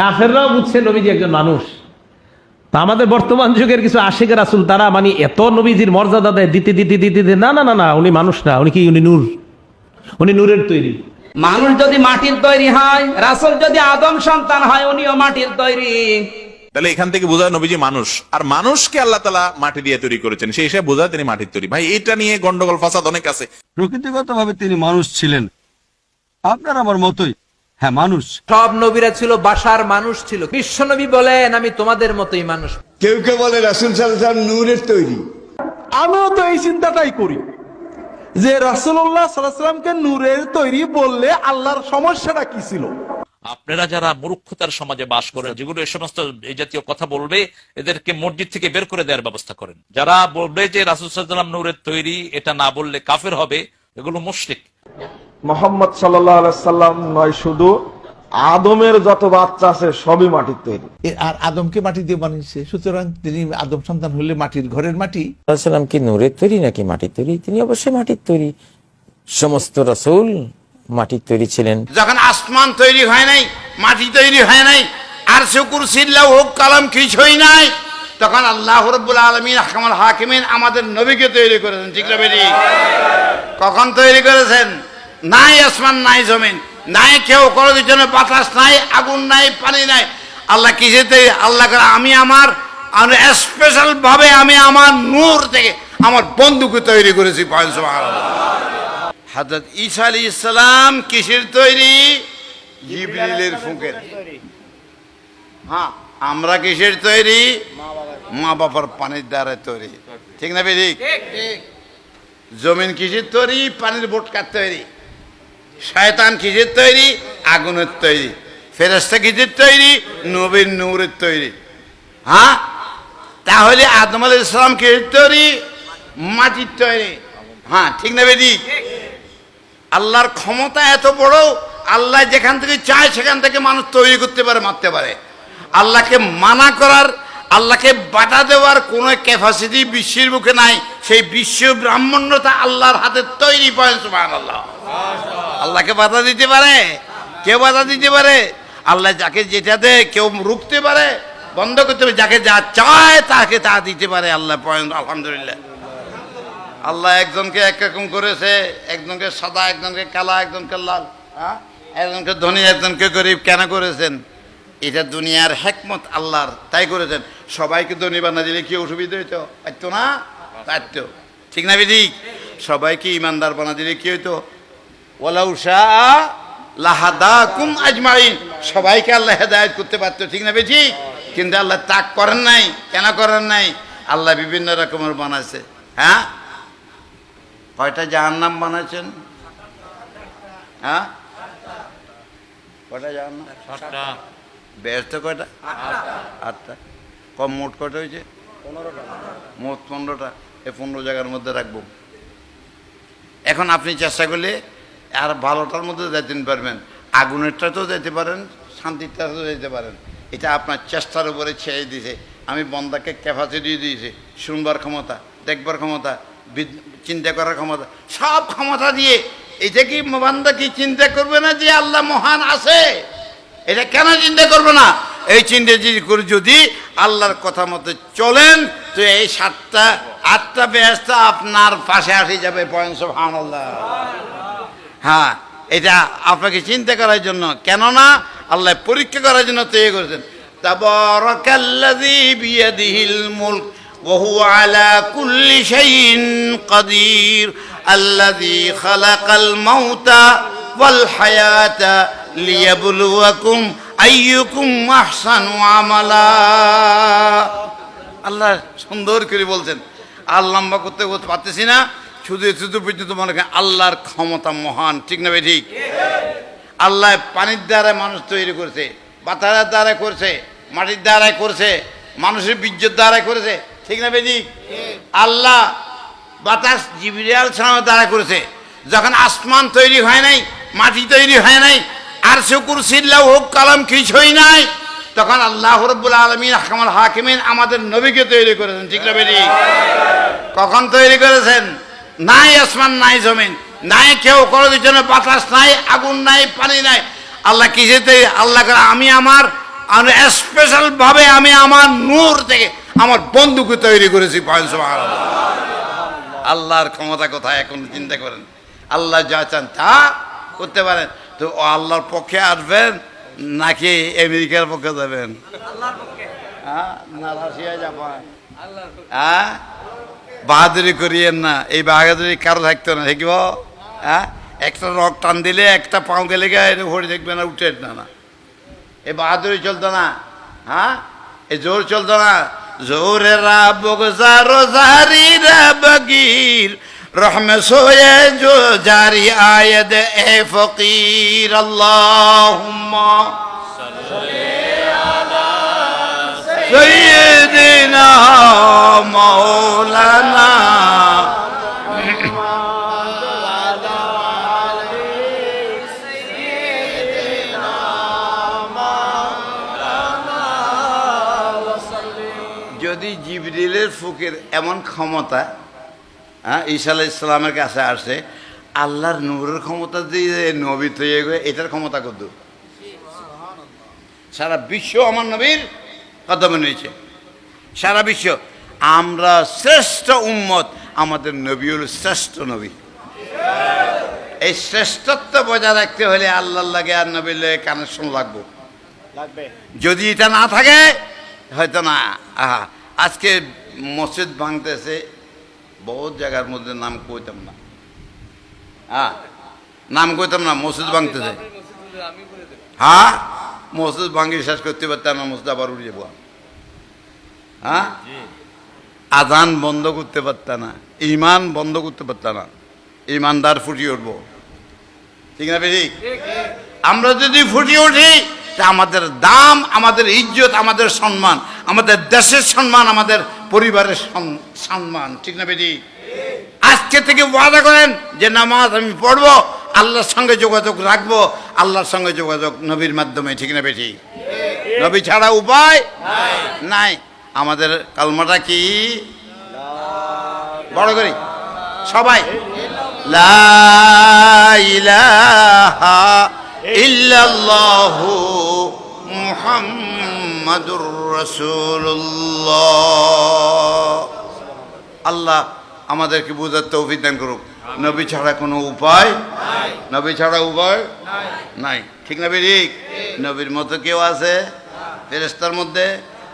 কাফেররাও বুঝছে নবীজি একজন মানুষ। তা আমাদের বর্তমান যুগের কিছু আশেখ রাসুল তারা মানে এত নবীজির মর্যাদা দেয় দিতে দিতে দিতে দিতে না না না না উনি মানুষ না উনি কি উনি নূর? উনি নূরের তৈরি। মানুষ যদি মাটির তৈরি হয় রাসূল যদি আদম সন্তান হয় উনিও মাটির তৈরি। তাহলে এখান থেকে বোঝা যায় নবীজি মানুষ। আর মানুষকে আল্লাহ তালা মাটি দিয়ে তৈরি করেছেন সেই হিসাবে বোঝা তিনি মাটির তৈরি। ভাই এটা নিয়ে গন্ডগোল ফাসাদ অনেক আছে। প্রকৃতিগতভাবে তিনি মানুষ ছিলেন। আপনার আমার মতোই। হ্যাঁ মানুষ। সব নবীরা ছিল বাসার মানুষ ছিল। বিশ্বনবী বলেন আমি তোমাদের মতোই মানুষ। কেউ কেউ বলে রাসুল সাল্লাম নূরের তৈরি। আমিও তো এই চিন্তাটাই করি যে রাসুল্লাহ সাল্লামকে নূরের তৈরি বললে আল্লাহর সমস্যাটা কি ছিল? আপনারা যারা মূর্খতার সমাজে বাস করেন যেগুলো এই সমস্ত এই জাতীয় কথা বলবে এদেরকে মসজিদ থেকে বের করে দেওয়ার ব্যবস্থা করেন। যারা বলবে যে রাসুসাল্লাম নূরের তৈরি এটা না বললে কাফের হবে এগুলো মুশরিক। মোহাম্মদ সাল্লাম নয় শুধু আদমের যত বাচ্চা আছে সবই মাটির তৈরি। এ- আর আদমকে মাটি দিয়ে বানিয়েছে। সুতরাং তিনি আদম সন্তান হলে মাটির ঘরের মাটি। সাল্লাম কি নূরের তৈরি নাকি মাটির তৈরি? তিনি অবশ্যই মাটির তৈরি। সমস্ত রাসূল মাটির তৈরি ছিলেন। যখন আসমান তৈরি হয় নাই মাটি তৈরি হয় নাই আর শুকুর সিল্লা হোক কালাম কিছুই নাই তখন আল্লাহ রব্বুল আলমিন হাকামাল হাকিমিন আমাদের নবীকে তৈরি করেছেন ঠিক না কখন তৈরি করেছেন? নাই আসমান নাই জমিন নাই কেউ কোনো জন্য বাতাস নাই আগুন নাই পানি নাই। আল্লাহ কিসে তৈরি আল্লাহ করে আমি আমার আমি স্পেশাল ভাবে আমি আমার নূর থেকে আমার বন্ধুকে তৈরি করেছি হাজরত ঈসা আলী ইসলাম কিসের তৈরি? জিবরিলের ফুঁকের। হ্যাঁ আমরা কিসের তৈরি? মা বাবার পানির দ্বারা তৈরি। ঠিক না বেরিক জমিন কিসের তৈরি? পানির বোটকার তৈরি। শয়তান কিসের তৈরি? আগুনের তৈরি। ফেরস্তা কিসের তৈরি? নবীর নূরের তৈরি। হ্যাঁ? তাহলে আদম আল ইসলাম কিসের তৈরি? মাটির তৈরি। হ্যাঁ ঠিক না বেদিক আল্লাহর ক্ষমতা এত বড়, আল্লাহ যেখান থেকে চায় সেখান থেকে মানুষ তৈরি করতে পারে, মারতে পারে। আল্লাহকে মানা করার আল্লাহকে বাধা দেওয়ার কোনো ক্যাপাসিটি বিশ্বের মুখে নাই। সেই বিশ্ব ব্রাহ্মণ্যতা আল্লাহর হাতে তৈরি পায় সুবহান আল্লাহ আল্লাহকে বাধা দিতে পারে? কেউ বাধা দিতে পারে? আল্লাহ যাকে যেটা দেয়, কেউ রুখতে পারে? বন্ধ করতে পারে যাকে যা চায়, তাকে তা দিতে পারে আল্লাহ পয়েন্ট। আলহামদুলিল্লাহ। আল্লাহ একজনকে একরকম করেছে। একজনকে সাদা, একজনকে কালা, একজনকে লাল হ্যাঁ? একজনকে ধনী, একজনকে গরিব। কেন করেছেন? এটা দুনিয়ার হেকমত আল্লাহর, তাই করেছেন। সবাইকে ধনী বানা দিলে কি অসুবিধা হইতো? পারতো না? পারতো। ঠিক না বিদিক সবাইকে ইমানদার বানা দিলে কি হইতো? ওলা উষা লাহাদা কুম আজমাইন। সবাইকে আল্লাহ হেদায়ত করতে পারতো, ঠিক না বেঠি কিন্তু আল্লাহ তাক করেন নাই, কেন করেন নাই? আল্লাহ বিভিন্ন রকমের বানাইছে। হ্যাঁ? কয়টা জাহান্নাম বানাইছেন? হ্যাঁ? কয়টা জাহান্নাম? ব্যস্ত কয়টা? আটটা। কম মোট কয়টা হয়েছে? মোট পনেরোটা। এই পনেরো জায়গার মধ্যে রাখব। এখন আপনি চেষ্টা করলে আর ভালোটার মধ্যে যেতে পারবেন। আগুনেরটাতেও যেতে পারেন শান্তিরটাতেও যেতে পারেন। এটা আপনার চেষ্টার উপরে ছেড়ে দিয়েছে। আমি বন্দাকে ক্যাপাসিটি দিয়েছি। শুনবার ক্ষমতা, দেখবার ক্ষমতা চিন্তা করার ক্ষমতা, সব ক্ষমতা দিয়ে। এটা কি বান্দা কি চিন্তা করবে না যে আল্লাহ মহান আছে? এটা কেন চিন্তা করবে না এই চিন্তা যদি করে যদি আল্লাহর কথা মতো চলেন তো এই সাতটা আটটা ব্যস্ত আপনার পাশে আসে যাবে পয়েন্ট হান আল্লাহ হ্যাঁ এটা আপনাকে চিন্তা করার জন্য কেননা আল্লাহ পরীক্ষা করার জন্য তৈরি করেছেন তাবারাকাল্লাযী বিয়াদিহিল মুলক وهو على كل شيء قدير الذي خلق الموت والحياة লিয়াবুলুয়াকুম আইয়ুকুম আহসানু আমালা। আল্লাহ সুন্দর করে বলছেন, আর লম্বা করতে পারতেছি না। শুধু শুধু পর্যন্ত মনে করেন, আল্লাহর ক্ষমতা মহান, ঠিক না ভাই ঠিক? আল্লাহ পানির দ্বারা মানুষ তৈরি করছে বাতারের দ্বারা করছে, মাটির দ্বারা করছে, মানুষের বীর্যের দ্বারা করেছে, ঠিক না ভাই ঠিক? আল্লাহ বাতাস জীবিরিয়াল ছাড়া দ্বারা করেছে। যখন আসমান তৈরি হয় নাই, মাটি তৈরি হয় নাই আর শুকুর সিল্লা হোক, কালাম কিছুই নাই। তখন আল্লাহ রব্বুল আলমিন হাকামাল হাকিমিন আমাদের নবীকে তৈরি করেছেন, ঠিক না বেদি কখন তৈরি করেছেন? নাই আসমান, নাই জমিন, নাই কেউ কোনো জন্য বাতাস নাই, আগুন নাই, পানি নাই। আল্লাহ কিসে তৈরি, আল্লাহ আমি আমার আমি স্পেশাল ভাবে আমি আমার নূর থেকে আমার বন্ধুকে তৈরি করেছি সুবহানাল্লাহ। আল্লাহর ক্ষমতা কোথায় এখন চিন্তা করেন? আল্লাহ যা চান তা করতে পারেন। তো আল্লাহর পক্ষে আসবেন নাকি আমেরিকার পক্ষে যাবেন? হ্যাঁ? না রাশিয়া জাপান হ্যাঁ? বাহাদুরি করিয়েন না। এই বাহাদুরি কারও থাকতো না দেখব? হ্যাঁ? একটা রক টান দিলে একটা পাও গেলে গিয়ে ভরে দেখবে না উঠে না না। এ বাহাদুরি চলতো না। হ্যাঁ? এ জোর চলতো না। জোরে রা বগজা রোজারি রা বগির রহমে সোয়ে জো জারি আয়দ এ ফকির আল্লাহুম্মা سيدنا مولانا যদি জিবরিলের ফুকের এমন ক্ষমতা হ্যাঁ ঈসা আলাহ ইসলামের কাছে আসে আল্লাহর নূরের ক্ষমতা দিয়ে নবী তৈরি এটার ক্ষমতা কত? সারা বিশ্ব আমার নবীর কদমে নিয়েছে সারা বিশ্ব। আমরা শ্রেষ্ঠ উম্মত আমাদের নবী হল শ্রেষ্ঠ নবী। এই শ্রেষ্ঠত্ব বজায় রাখতে হলে আল্লাহ লাগে আর নবীর লাগে কানেকশন লাগবো। যদি এটা না থাকে হয়তো না। আহা আজকে মসজিদ ভাঙতেছে বহুত জায়গার মধ্যে নাম কইতাম না। হ্যাঁ নাম কইতাম না মসজিদ ভাঙতেছে হ্যাঁ মসজিদ ভাঙি শেষ করতে পারতাম না মসজিদ আবার উড়ে যাব হ্যাঁ আজান বন্ধ করতে পারতাম না ইমান বন্ধ করতে পারতাম না ইমানদার ফুটিয়ে উঠবো। ঠিক না ঠিক আমরা যদি ফুটিয়ে উঠি তা আমাদের দাম আমাদের ইজ্জত আমাদের সম্মান আমাদের দেশের সম্মান, আমাদের পরিবারের সম- সম্মান, ঠিক না বেটি? আজকে থেকে ওয়াদা করেন যে নামাজ আমি পড়ব, আল্লাহর সঙ্গে যোগাযোগ রাখব, আল্লাহর সঙ্গে যোগাযোগ নবীর মাধ্যমে, ঠিক না বেটি? নবী ছাড়া উপায় নাই। আমাদের কালমাটা কি? বড় করি। সবাই। ইলাহা ইল্লাল্লাহু মুহাম্মাদুর রাসূলুল্লাহ। আল্লাহ আমাদেরকে বুঝার তৌফিক দান করুক। নবী ছাড়া কোনো উপায় নবী ছাড়া উপায় নাই। ঠিক না ঠিক। নবীর মতো কেউ আছে? ফেরেস্তার মধ্যে?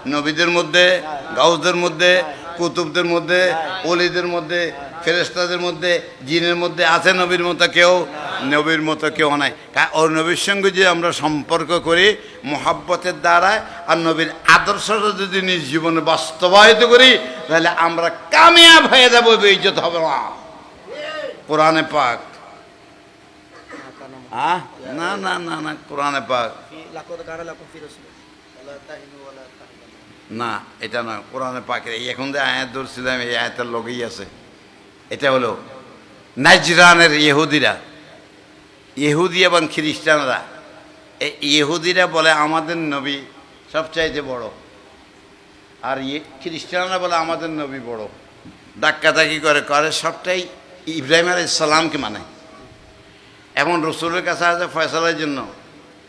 নবীদের মধ্যে? গাউসদের মধ্যে? কুতুবদের মধ্যে? অলিদের মধ্যে? ফেরেস্তাদের মধ্যে, জিনের মধ্যে আছে নবীর মতো কেউ? নবীর মতো কেউ নাই। ওর নবীর সঙ্গে যদি আমরা সম্পর্ক করি, মোহাব্বতের দ্বারায়, আর নবীর আদর্শটা যদি নিজ জীবনে বাস্তবায়িত করি, তাহলে আমরা কামিয়াব হয়ে যাব বেইজ্জত হবে না। কোরআনে পাক? না না না না, কোরআনে পাক। না, এটা না কোরআনে পাকের এখন যে আয়াত ধরছিলাম, এই আয়াতের লগেই আছে। এটা হলো নাজরানের ইহুদিরা। ইহুদি এবং খ্রিস্টানরা। এই ইহুদিরা বলে আমাদের নবী সবচাইতে বড়। আর খ্রিস্টানরা বলে আমাদের নবী বড়। ডাক্কাতাকি করে করে সবটাই ইব্রাহিম আলাই সালামকে মানে এমন রসুলের কাছে আছে ফয়সালার জন্য।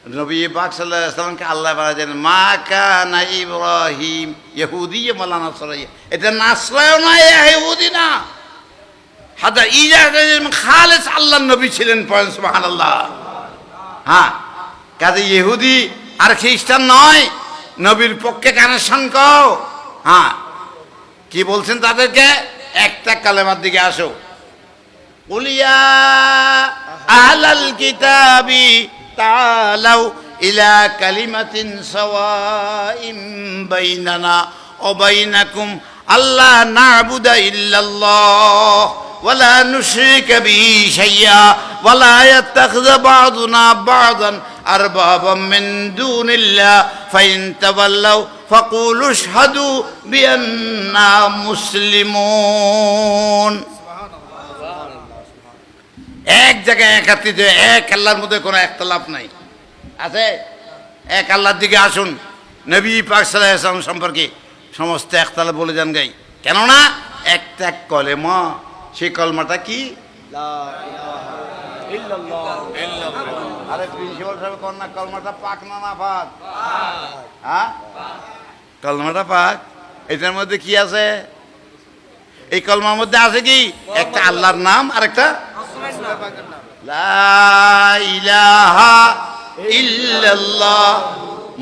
নবী পাক সাল্লাহ সাল্লামকে আল্লাহ বাড়াচ্ছেন মা কানা ইব্রাহিম, ইহুদি মালা নাসরাই এটা নাসরায় না ইহুদি না। হাদা ইজা খালেস আল্লাহ নবী ছিলেন পয়ন সুবহানাল্লাহ। হ্যাঁ কাজে ইহুদি আর খ্রিস্টান নয়, নবীর পক্ষে কানেকশন কও। হ্যাঁ কি বলছেন তাদেরকে? একটা কালেমার দিকে আসো। উলিয়া আহলাল কিতাবি তালাউ ইলা কালিমাতিন সাওয়াইম বাইনানা ও বাইনাকুম আল্লাহ নাবুদা ইল্লাল্লাহ। ولا نشرك به شيئا ولا يتخذ بعضنا بعضا أربابا من دون الله فإن تولوا فقولوا اشهدوا بأننا مسلمون এক জায়গায় একাত্রিত হয়ে এক আল্লাহর মধ্যে কোনো একতলাপ নাই আছে এক আল্লাহর দিকে আসুন নবী পাক সাল্লাহ ইসলাম সম্পর্কে সমস্ত একতলা বলে যান গাই কেননা একটা কলেমা সেই কলমাটা কি? আরে প্রিন্সিপাল সাহেব কোন কলমাটা পাক না না পাক? হ্যাঁ? কলমাটা পাক। এটার মধ্যে কি আছে? এই কলমার মধ্যে আছে কি? একটা আল্লাহর নাম আর একটা লা ইল্লাল্লাহ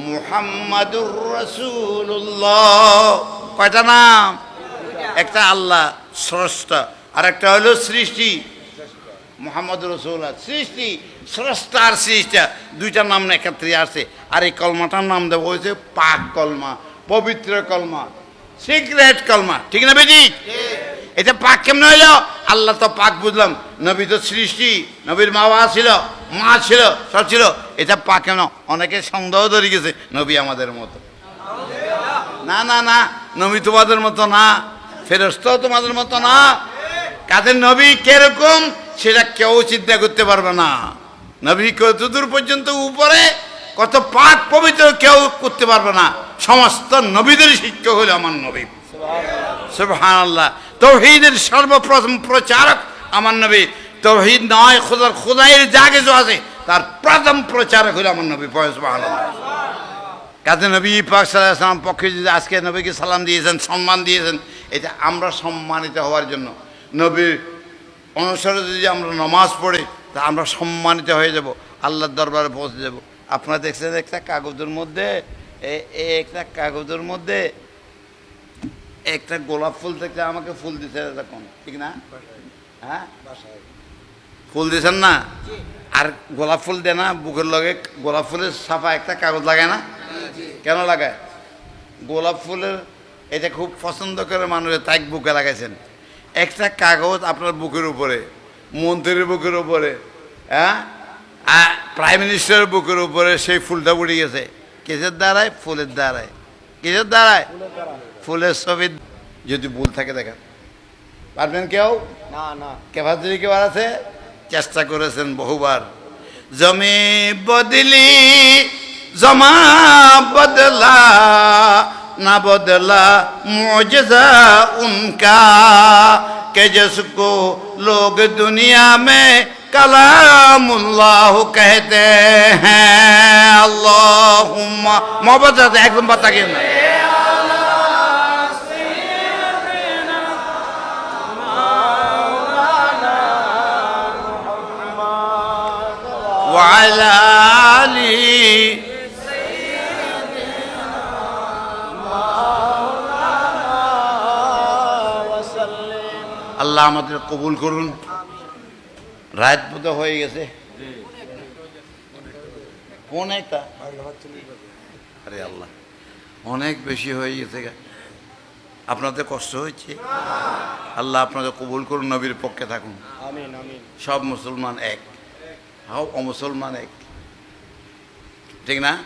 মুহাম্মাদুর রাসূলুল্লাহ। কয়টা নাম? একটা আল্লাহ স্রষ্টা। আর একটা হলো সৃষ্টি। মোহাম্মদ রসুল্লাহ সৃষ্টি স্রষ্টার সৃষ্টা। দুইটা নাম না একত্রে আছে আর এই কলমাটার নাম দেবো হয়েছে পাক কলমা পবিত্র কলমা সিক্রেট কলমা। ঠিক না বেজি এটা পাক কেমন হইল? আল্লাহ তো পাক বুঝলাম। নবী তো সৃষ্টি নবীর মা বাবা ছিল মা ছিল সব ছিল। এটা পাক কেন অনেকে সন্দেহ ধরে গেছে নবী আমাদের মতো। না না না নবী তোমাদের মতো না ফেরস্ত তোমাদের মতো না। কাদের নবী কীরকম, সেটা কেউ চিন্তা করতে পারবে না। নবী কতদূর পর্যন্ত উপরে, কত পাক পবিত্র কেউ করতে পারবে না। সমস্ত নবীদের শিক্ষক হলো আমার নবী। সুবহানাল্লাহ। তৌহিদের সর্বপ্রথম প্রচারক আমার নবী। তৌহিদ নয় খোদার খোদাইয়ের যা কিছু আছে, তার প্রথম প্রচারক হলো আমার নবী সুবহানাল্লাহ। কাজে নবী পাক সাল্লাম পক্ষে যদি আজকে নবীকে সালাম দিয়েছেন, সম্মান দিয়েছেন, এটা আমরা সম্মানিত হওয়ার জন্য নবীর অনুসারে যদি আমরা নমাজ পড়ি, তা আমরা সম্মানিত হয়ে যাব, আল্লাহর দরবারে পৌঁছে যাব। আপনারা দেখছেন একটা কাগজের মধ্যে একটা কাগজের মধ্যে একটা গোলাপ ফুল থেকে আমাকে ফুল দিতে এরকম, ঠিক না? হ্যাঁ? ফুল দিছেন না? আর গোলাপ ফুল দেয় না, বুকের লগে গোলাপ ফুলের সাফা একটা কাগজ লাগায় না? কেন লাগায়? গোলাপ ফুলের এটা খুব পছন্দ করে মানুষের তাই বুকে লাগাইছেন। একটা কাগজ আপনার বুকের উপরে মন্ত্রীর বুকের উপরে হ্যাঁ? প্রাইম মিনিস্টারের বুকের উপরে সেই ফুলটা উড়ে গেছে। কিসের দ্বারায়? ফুলের দ্বারায়। কিসের দ্বারায়? ফুলের ছবি। যদি ভুল থাকে দেখেন। পারবেন কেউ? না না। ক্যাপাসিটি কেউ আছে? চেষ্টা করেছেন বহুবার। জমি বদলি জমা বদলা না বদলা মোজা উনকা কে জিসকো লোগ দুনিয়া মে কালামুল্লাহ কহতে হ্যাঁ আল্লাহ মোহাম্মদ একদম বাতা গেল না। وعلى আল্লাহ আমাদের কবুল করুন। রাত বোধ হয়ে গেছে। কোন একটা আরে আল্লাহ অনেক বেশি হয়ে গেছে। আপনাদের কষ্ট হয়েছে? আল্লাহ আপনাদের কবুল করুন নবীর পক্ষে থাকুন। সব মুসলমান এক। হাও অমুসলমান এক। ঠিক না?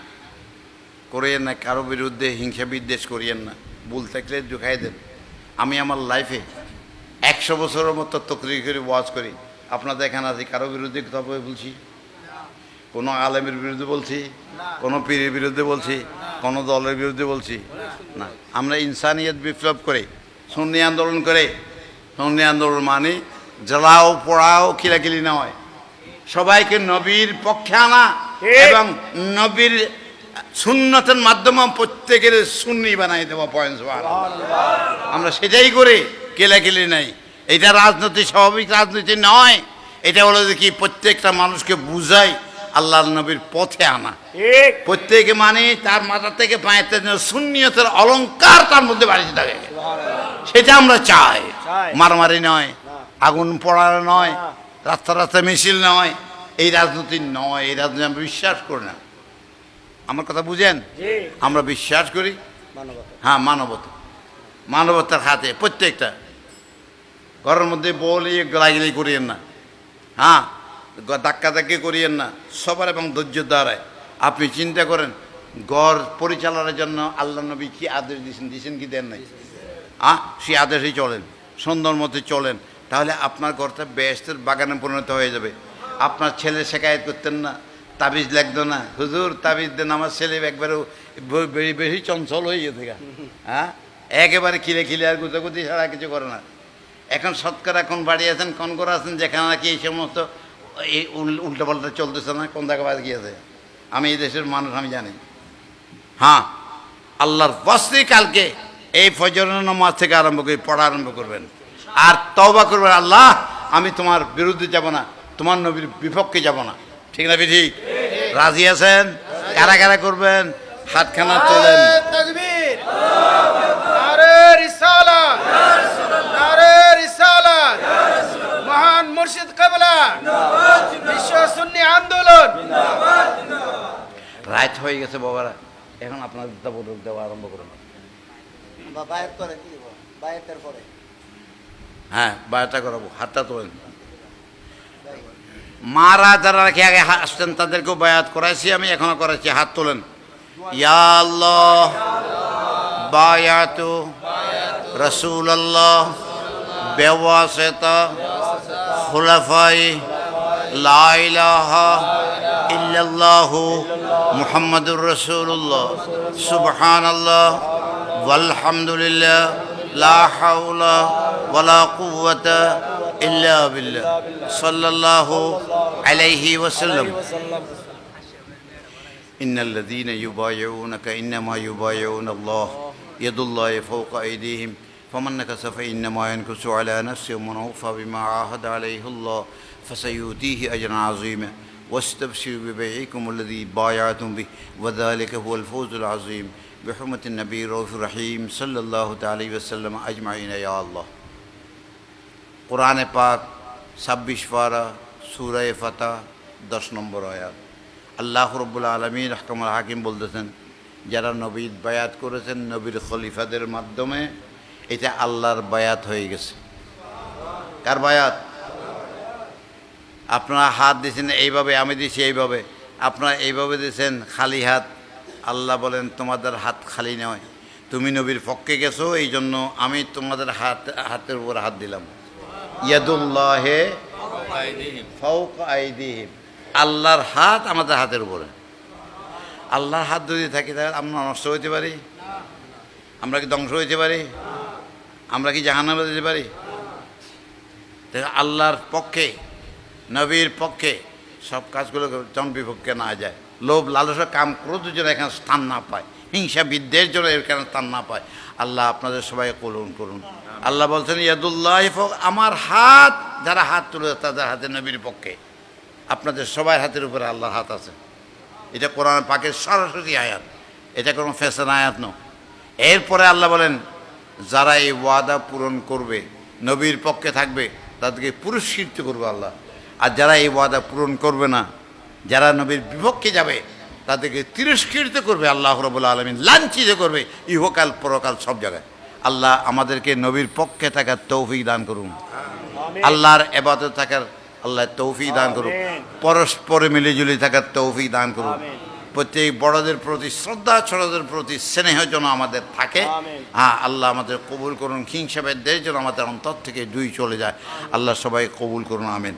করিয়েন না কারও বিরুদ্ধে হিংসা বিদ্বেষ করিয়েন না। ভুল থাকলে ঢুকাই দেন। আমি আমার লাইফে একশো বছরের মতো তকরি করে ওয়াজ করি। আপনাদের এখানে আছি কারও বিরুদ্ধে কথা বলে বলছি? কোনো আলেমের বিরুদ্ধে বলছি? কোনো পীরের বিরুদ্ধে বলছি? কোনো দলের বিরুদ্ধে বলছি? না আমরা ইনসানিয়ত বিপ্লব করে সন্নি আন্দোলন করে সন্নি আন্দোলন মানে জ্বালাও পোড়াও খিলাখিলি নয় সবাইকে নবীর পক্ষে আনা এবং নবীর সুন্নতের মাধ্যমে প্রত্যেকের সুন্নি বানাই দেওয়া পয়েন্ট আমরা সেটাই করে কেলাকেলি নাই? এটা রাজনীতি স্বাভাবিক রাজনীতি নয়। এটা হলো যে কি প্রত্যেকটা মানুষকে বুঝাই আল্লাহ নবীর পথে আনা। প্রত্যেকে মানে তার মাথা থেকে পায়ের শূন্যতের অলংকার তার মধ্যে বাড়িতে থাকে। সেটা আমরা চাই। মারামারি নয় আগুন পড়ানো নয় রাস্তা রাস্তা মিছিল নয়। এই রাজনীতি নয় এই রাজনীতি আমরা বিশ্বাস করি না। আমার কথা বুঝেন? আমরা বিশ্বাস করি। হ্যাঁ মানবতা। মানবতার হাতে প্রত্যেকটা। ঘরের মধ্যে বলি গলাগিলি করিয়েন না। হ্যাঁ? ধাক্কা ধাক্কি করিয়েন না। সবার এবং ধৈর্য দ্বারায় আপনি চিন্তা করেন গড় পরিচালনার জন্য আল্লাহ নবী কি আদেশ দিয়েছেন? দিয়েছেন কি দেন নাই? হ্যাঁ? সেই আদেশেই চলেন। সুন্দর মতো চলেন। তাহলে আপনার ঘরটা বেস্টের বাগানে পরিণত হয়ে যাবে। আপনার ছেলে শেখায়ত করতেন না। তাবিজ লাগতো না। হুজুর, তাবিজ দেন। আমার ছেলে একবারে বেশি চঞ্চল হয়ে গা। হ্যাঁ? একেবারে খিলে খিলে আর গুতাগুতি ছাড়া কিছু করে না। এখন সৎকার এখন বাড়ি আছেন কন করে আছেন, যেখানে নাকি এই সমস্ত এই উল্টো পাল্টা চলতেছে না, কোন জায়গা বাদ গিয়েছে? আমি এই দেশের মানুষ, আমি জানি। হ্যাঁ আল্লাহর বস্ত্রী কালকে এই ফজরের নামাজ থেকে আরম্ভ করে পড়া আরম্ভ করবেন। আর তওবা করবেন, আল্লাহ, আমি তোমার বিরুদ্ধে যাব না, তোমার নবীর বিপক্ষে যাব না। ঠিক না ঠিক রাজি আছেন? কারা কারা করবেন? হাতখানা তোলেন। মুর্শিদ কাবলা। বিশ্ব সুন্নি আন্দোলন। রাত হয়ে গেছে বাবারা এখন আপনার দেবো দেওয়া আরম্ভ করুন। হ্যাঁ বায়োটা করাবো হাতটা তোলেন। মারা যারা রেখে আগে আসতেন তাদেরকেও বায়াত করাইছি আমি এখনও করাইছি হাত তোলেন। ইয়া আল্লাহ বায়াতু রসুল আল্লাহ বেওয়াসেতা خلفائه لا إله إلا الله محمد رسول الله. سبحان الله والحمد لله. لا حول ولا قوة إلا بالله. صلى الله عليه وسلم. إن الذين يبايعونك إنما يبايعون الله. يد الله فوق أيديهم. فمن نكث فإنما ينكث على نفسه ومن أوفى بما عاهد عليه الله فسيؤتيه أجرا عظيما واستبشروا ببيعكم الذي بايعتم به وذلك هو الفوز العظيم بحرمة النبي الرؤوف الرحيم صلى الله تعالى وسلم أجمعين يا الله কোরআনে পাক ছাব্বিশ পারা সুরায় ফাতা দশ নম্বর আয়াত আল্লাহ রব্বুল আলমী রহকামুল হাকিম বলতেছেন যারা নবীর বায়াত করেছেন নবীর খলিফাদের মাধ্যমে এটা আল্লাহর বায়াত হয়ে গেছে। কার বায়াত? আপনারা হাত দিয়েছেন, এইভাবে আমি দিছি এইভাবে। আপনারা এইভাবে দিয়েছেন, খালি হাত। আল্লাহ বলেন, তোমাদের হাত খালি নয়। তুমি নবীর পক্ষে গেছো এই জন্য আমি তোমাদের হাত, হাতের উপর হাত দিলাম। ইয়াদুল্লাহে ফৌক আইদিহিম। আল্লাহর হাত আমাদের হাতের উপরে। আল্লাহর হাত যদি থাকি তাহলে আমরা নষ্ট হইতে পারি? আমরা কি ধ্বংস হইতে পারি? আমরা কি জাহান্নামে যেতে পারি? আল্লাহর পক্ষে, নবীর পক্ষে সব কাজগুলো জন বিপক্ষে না যায়। লোভ, লালসা, কাম, ক্রোধের জন্য এখানে স্থান না পায়। হিংসা বিদ্বের জন্য এখানে স্থান না পায়। আল্লাহ আপনাদের সবাই করুন করুন। আল্লাহ বলছেন, ইয়াদুল্লাহ আমার হাত, যারা হাত তুলে তাদের হাতে নবীর পক্ষে। আপনাদের সবাই হাতের উপরে আল্লাহর হাত আছে। এটা কোরআন পাকের সরাসরি আয়াত। এটা কোনো ফ্যাশন আয়াত ন এরপরে আল্লাহ বলেন যারা এই ওয়াদা পূরণ করবে নবীর পক্ষে থাকবে তাদেরকে পুরস্কৃত করবে আল্লাহ। আর যারা এই ওয়াদা পূরণ করবে না যারা নবীর বিপক্ষে যাবে তাদেরকে তিরস্কৃত করবে আল্লাহ রবুল আলমিন লাঞ্ছিত করবে ইহকাল পরকাল সব জায়গায়। আল্লাহ আমাদেরকে নবীর পক্ষে থাকার তৌফিক দান করুন। আল্লাহর এবাদত থাকার আল্লাহ তৌফিক দান করুন। পরস্পরে মিলেজুলি থাকার তৌফিক দান করুন। প্রত্যেক বড়দের প্রতি শ্রদ্ধা ছোটদের প্রতি স্নেহ যেন আমাদের থাকে। হ্যাঁ আল্লাহ আমাদের কবুল করুন হিংসাবের দেশ যেন আমাদের অন্তর থেকে দুই চলে যায়। আল্লাহ সবাই কবুল করুন আমেন।